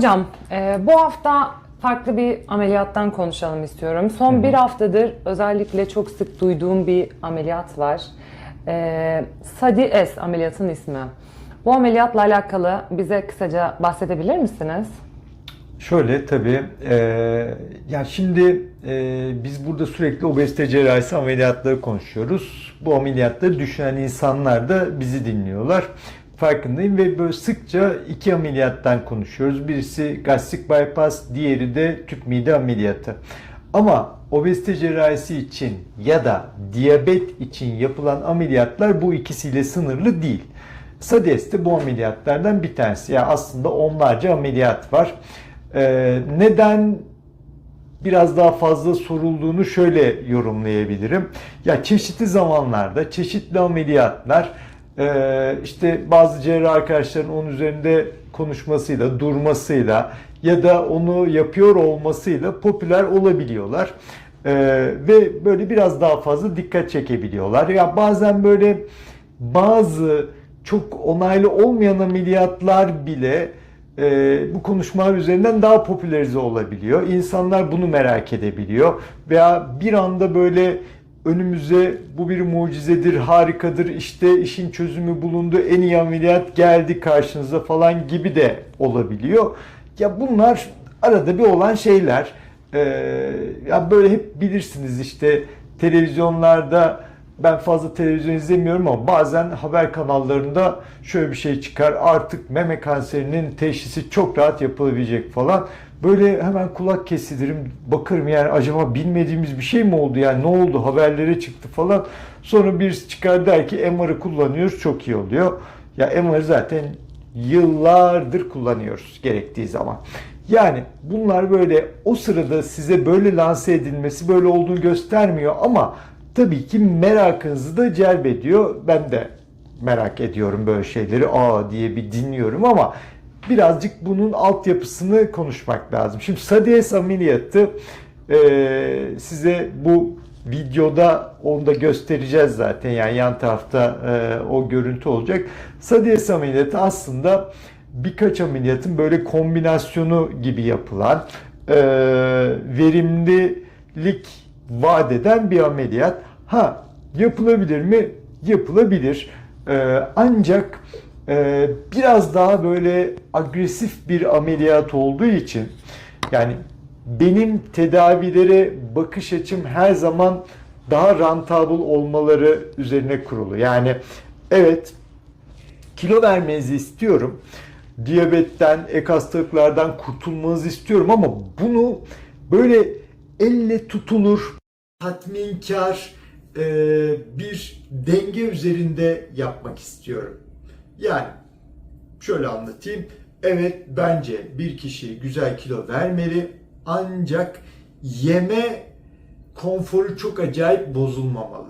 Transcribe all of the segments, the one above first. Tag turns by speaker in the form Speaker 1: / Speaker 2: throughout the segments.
Speaker 1: Hocam, e, bu hafta farklı bir ameliyattan konuşalım istiyorum. Son bir haftadır özellikle çok sık duyduğum bir ameliyat var. E, Sadi S ameliyatın ismi. Bu ameliyatla alakalı bize kısaca bahsedebilir misiniz?
Speaker 2: Şöyle tabii, e, ya şimdi e, biz burada sürekli obezite cerrahisi ameliyatları konuşuyoruz. Bu ameliyatları düşünen insanlar da bizi dinliyorlar. Farkındayım ve böyle sıkça iki ameliyattan konuşuyoruz. Birisi gastrik bypass, diğeri de tüp mide ameliyatı. Ama obezite cerrahisi için ya da diyabet için yapılan ameliyatlar bu ikisiyle sınırlı değil. SADES de bu ameliyatlardan bir tanesi. Yani aslında onlarca ameliyat var. Ee, neden biraz daha fazla sorulduğunu şöyle yorumlayabilirim. Ya çeşitli zamanlarda çeşitli ameliyatlar e, işte bazı cerrah arkadaşların onun üzerinde konuşmasıyla, durmasıyla ya da onu yapıyor olmasıyla popüler olabiliyorlar. E, ve böyle biraz daha fazla dikkat çekebiliyorlar. Ya bazen böyle bazı çok onaylı olmayan ameliyatlar bile e, bu konuşmalar üzerinden daha popülerize olabiliyor. İnsanlar bunu merak edebiliyor. Veya bir anda böyle önümüze bu bir mucizedir, harikadır, işte işin çözümü bulundu, en iyi ameliyat geldi karşınıza falan gibi de olabiliyor. Ya bunlar arada bir olan şeyler. Ee, ya böyle hep bilirsiniz işte televizyonlarda ben fazla televizyon izlemiyorum ama bazen haber kanallarında şöyle bir şey çıkar. Artık meme kanserinin teşhisi çok rahat yapılabilecek falan. Böyle hemen kulak kesilirim. Bakarım yani acaba bilmediğimiz bir şey mi oldu? Yani ne oldu? Haberlere çıktı falan. Sonra birisi çıkar der ki MR'ı kullanıyoruz çok iyi oluyor. Ya MR'ı zaten yıllardır kullanıyoruz gerektiği zaman. Yani bunlar böyle o sırada size böyle lanse edilmesi böyle olduğunu göstermiyor ama tabii ki merakınızı da celbediyor. Ben de merak ediyorum böyle şeyleri. Aa diye bir dinliyorum ama birazcık bunun altyapısını konuşmak lazım. Şimdi Sadies ameliyatı e, size bu videoda onu da göstereceğiz zaten. Yani yan tarafta e, o görüntü olacak. Sadies ameliyatı aslında birkaç ameliyatın böyle kombinasyonu gibi yapılan e, verimlilik vaat bir ameliyat. Ha yapılabilir mi? Yapılabilir. Ee, ancak e, biraz daha böyle agresif bir ameliyat olduğu için yani benim tedavilere bakış açım her zaman daha rentable olmaları üzerine kurulu. Yani evet kilo vermenizi istiyorum. Diyabetten, ek hastalıklardan kurtulmanızı istiyorum ama bunu böyle elle tutulur, tatminkar e, bir denge üzerinde yapmak istiyorum. Yani şöyle anlatayım. Evet bence bir kişi güzel kilo vermeli ancak yeme konforu çok acayip bozulmamalı.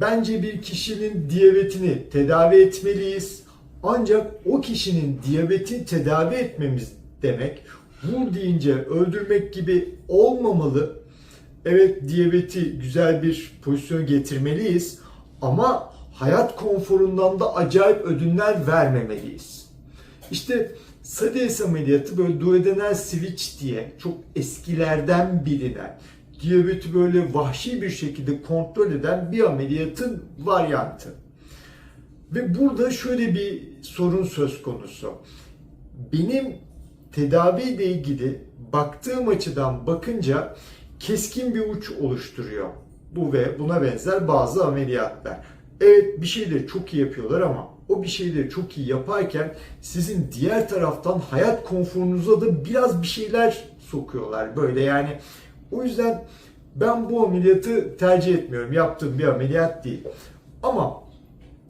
Speaker 2: Bence bir kişinin diyabetini tedavi etmeliyiz. Ancak o kişinin diyabetini tedavi etmemiz demek vur deyince öldürmek gibi olmamalı. Evet diyabeti güzel bir pozisyon getirmeliyiz ama hayat konforundan da acayip ödünler vermemeliyiz. İşte SADES ameliyatı böyle duodenal switch diye çok eskilerden bilinen diyabeti böyle vahşi bir şekilde kontrol eden bir ameliyatın varyantı. Ve burada şöyle bir sorun söz konusu. Benim tedaviyle ilgili baktığım açıdan bakınca keskin bir uç oluşturuyor. Bu ve buna benzer bazı ameliyatlar. Evet bir şeyleri çok iyi yapıyorlar ama o bir şeyleri çok iyi yaparken sizin diğer taraftan hayat konforunuza da biraz bir şeyler sokuyorlar. Böyle yani o yüzden ben bu ameliyatı tercih etmiyorum. Yaptığım bir ameliyat değil. Ama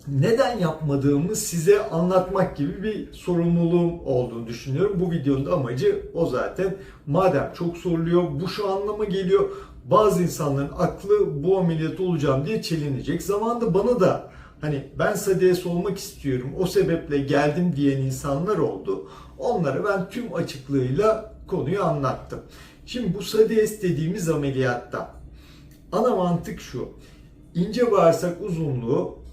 Speaker 2: neden yapmadığımı size anlatmak gibi bir sorumluluğum olduğunu düşünüyorum. Bu videonun amacı o zaten. Madem çok soruluyor, bu şu anlama geliyor. Bazı insanların aklı bu ameliyat olacağım diye çelinecek. Zamanında bana da hani ben SADS olmak istiyorum, o sebeple geldim diyen insanlar oldu. Onlara ben tüm açıklığıyla konuyu anlattım. Şimdi bu SADS dediğimiz ameliyatta ana mantık şu. İnce bağırsak uzunluğu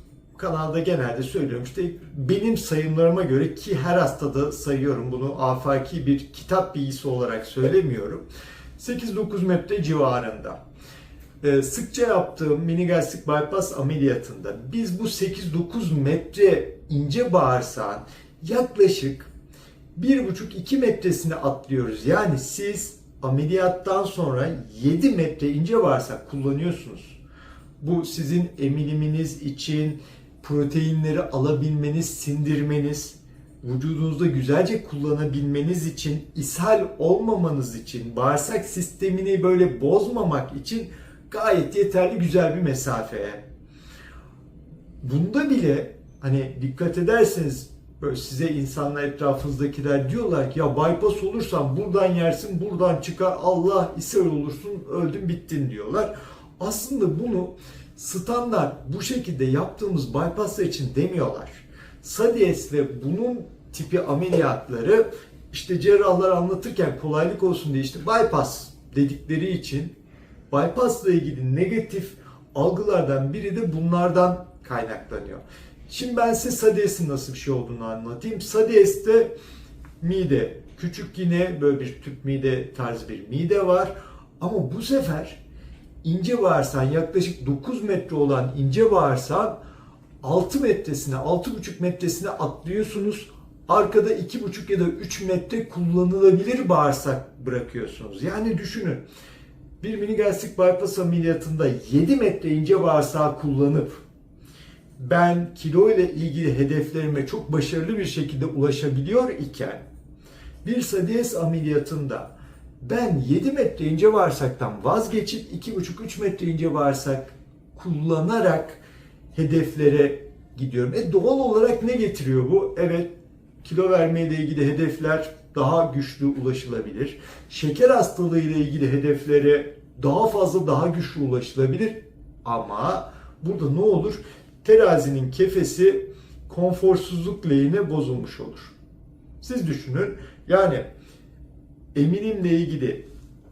Speaker 2: kanalda genelde söylüyorum işte benim sayımlarıma göre ki her hastada sayıyorum bunu afaki bir kitap bilgisi olarak söylemiyorum. 8-9 metre civarında. Ee, sıkça yaptığım mini gastrik bypass ameliyatında biz bu 8-9 metre ince bağırsağın yaklaşık 1,5-2 metresini atlıyoruz. Yani siz ameliyattan sonra 7 metre ince bağırsak kullanıyorsunuz. Bu sizin emiliminiz için proteinleri alabilmeniz, sindirmeniz, vücudunuzda güzelce kullanabilmeniz için, ishal olmamanız için, bağırsak sistemini böyle bozmamak için gayet yeterli güzel bir mesafeye. Bunda bile hani dikkat ederseniz böyle size insanlar etrafınızdakiler diyorlar ki ya bypass olursan buradan yersin buradan çıkar Allah ishal olursun öldün bittin diyorlar. Aslında bunu standart bu şekilde yaptığımız bypasslar için demiyorlar. Sadies ve bunun tipi ameliyatları işte cerrahlar anlatırken kolaylık olsun diye işte bypass dedikleri için bypassla ilgili negatif algılardan biri de bunlardan kaynaklanıyor. Şimdi ben size Sadies'in nasıl bir şey olduğunu anlatayım. Sadies'te mide, küçük yine böyle bir tüp mide tarzı bir mide var. Ama bu sefer ince bağırsağın yaklaşık 9 metre olan ince bağırsağın 6 metresine, 6,5 metresine atlıyorsunuz. Arkada 2,5 ya da 3 metre kullanılabilir bağırsak bırakıyorsunuz. Yani düşünün bir mini gastrik bypass ameliyatında 7 metre ince bağırsağı kullanıp ben kilo ile ilgili hedeflerime çok başarılı bir şekilde ulaşabiliyor iken bir Sadies ameliyatında ben 7 metre ince bağırsaktan vazgeçip 2,5-3 metre ince bağırsak kullanarak hedeflere gidiyorum. E doğal olarak ne getiriyor bu? Evet kilo verme ile ilgili hedefler daha güçlü ulaşılabilir. Şeker hastalığı ile ilgili hedeflere daha fazla daha güçlü ulaşılabilir. Ama burada ne olur? Terazinin kefesi konforsuzluk lehine bozulmuş olur. Siz düşünün. Yani emilimle ilgili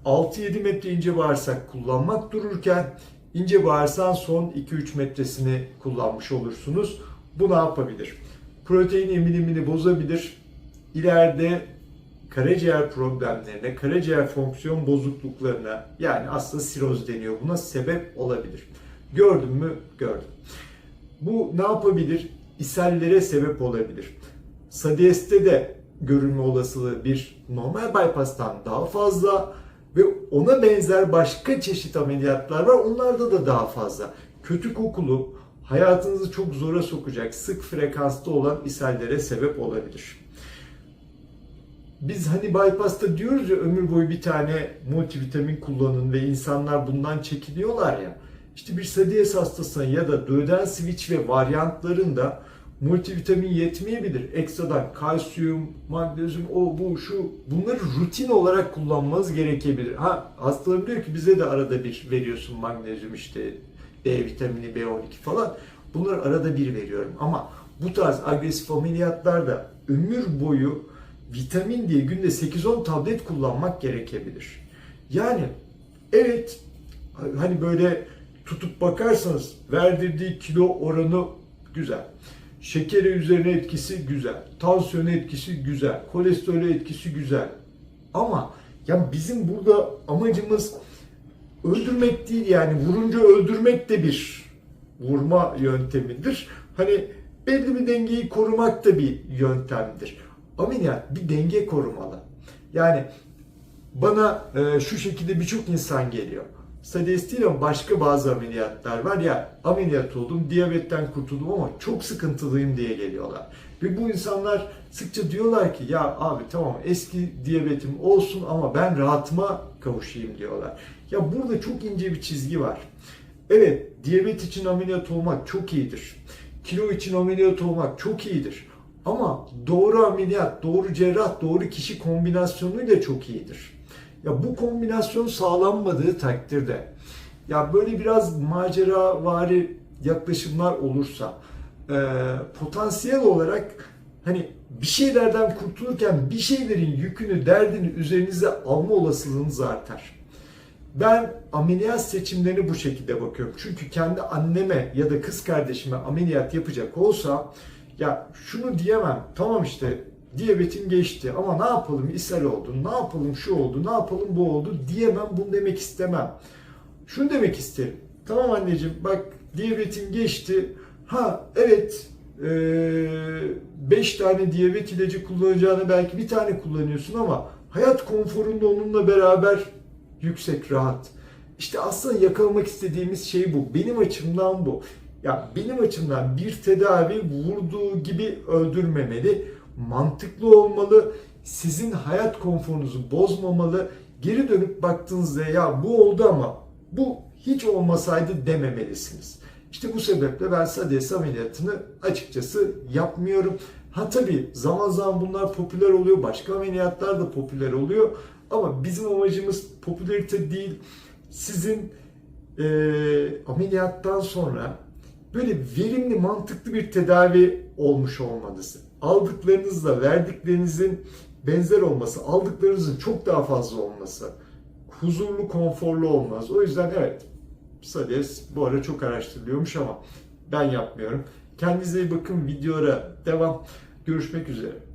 Speaker 2: 6-7 metre ince bağırsak kullanmak dururken ince bağırsağın son 2-3 metresini kullanmış olursunuz. Bu ne yapabilir? Protein emilimini bozabilir. İleride karaciğer problemlerine, karaciğer fonksiyon bozukluklarına yani aslında siroz deniyor buna sebep olabilir. Gördün mü? Gördüm. Bu ne yapabilir? İshallere sebep olabilir. Sadies'te de görülme olasılığı bir normal bypass'tan daha fazla ve ona benzer başka çeşit ameliyatlar var. Onlarda da daha fazla. Kötü kokulu, hayatınızı çok zora sokacak, sık frekansta olan ishallere sebep olabilir. Biz hani bypass'ta diyoruz ya ömür boyu bir tane multivitamin kullanın ve insanlar bundan çekiliyorlar ya. İşte bir Sadies hastasına ya da Döden switch ve varyantlarında multivitamin yetmeyebilir. Ekstradan kalsiyum, magnezyum, o bu şu bunları rutin olarak kullanmanız gerekebilir. Ha hastalarım diyor ki bize de arada bir veriyorsun magnezyum işte D vitamini B12 falan. Bunları arada bir veriyorum ama bu tarz agresif ameliyatlarda ömür boyu vitamin diye günde 8-10 tablet kullanmak gerekebilir. Yani evet hani böyle tutup bakarsanız verdirdiği kilo oranı güzel. Şekeri üzerine etkisi güzel. Tansiyonu etkisi güzel. Kolesterolü etkisi güzel. Ama ya bizim burada amacımız öldürmek değil yani vurunca öldürmek de bir vurma yöntemidir. Hani belli bir dengeyi korumak da bir yöntemdir. Ameliyat bir denge korumalı. Yani bana e, şu şekilde birçok insan geliyor. Sadies değil ama başka bazı ameliyatlar var ya ameliyat oldum, diyabetten kurtuldum ama çok sıkıntılıyım diye geliyorlar. Ve bu insanlar sıkça diyorlar ki ya abi tamam eski diyabetim olsun ama ben rahatıma kavuşayım diyorlar. Ya burada çok ince bir çizgi var. Evet diyabet için ameliyat olmak çok iyidir. Kilo için ameliyat olmak çok iyidir. Ama doğru ameliyat, doğru cerrah, doğru kişi kombinasyonuyla çok iyidir. Ya bu kombinasyon sağlanmadığı takdirde ya böyle biraz maceravari yaklaşımlar olursa e, potansiyel olarak hani bir şeylerden kurtulurken bir şeylerin yükünü, derdini üzerinize alma olasılığınız artar. Ben ameliyat seçimlerine bu şekilde bakıyorum. Çünkü kendi anneme ya da kız kardeşime ameliyat yapacak olsa ya şunu diyemem. Tamam işte diyabetin geçti ama ne yapalım ishal oldu, ne yapalım şu oldu, ne yapalım bu oldu diyemem. Bunu demek istemem. Şunu demek isterim. Tamam anneciğim bak diyabetin geçti. Ha evet 5 tane diyabet ilacı kullanacağını belki bir tane kullanıyorsun ama hayat konforunda onunla beraber yüksek rahat. İşte aslında yakalamak istediğimiz şey bu. Benim açımdan bu. Ya benim açımdan bir tedavi vurduğu gibi öldürmemeli, mantıklı olmalı, sizin hayat konforunuzu bozmamalı. Geri dönüp baktığınızda ya bu oldu ama bu hiç olmasaydı dememelisiniz. İşte bu sebeple ben SADES ameliyatını açıkçası yapmıyorum. Ha tabii zaman zaman bunlar popüler oluyor, başka ameliyatlar da popüler oluyor. Ama bizim amacımız popülarite değil, sizin e, ameliyattan sonra böyle verimli, mantıklı bir tedavi olmuş olmanız. Aldıklarınızla verdiklerinizin benzer olması, aldıklarınızın çok daha fazla olması, huzurlu, konforlu olmaz. O yüzden evet, SADES bu ara çok araştırılıyormuş ama ben yapmıyorum. Kendinize iyi bakın, videolara devam. Görüşmek üzere.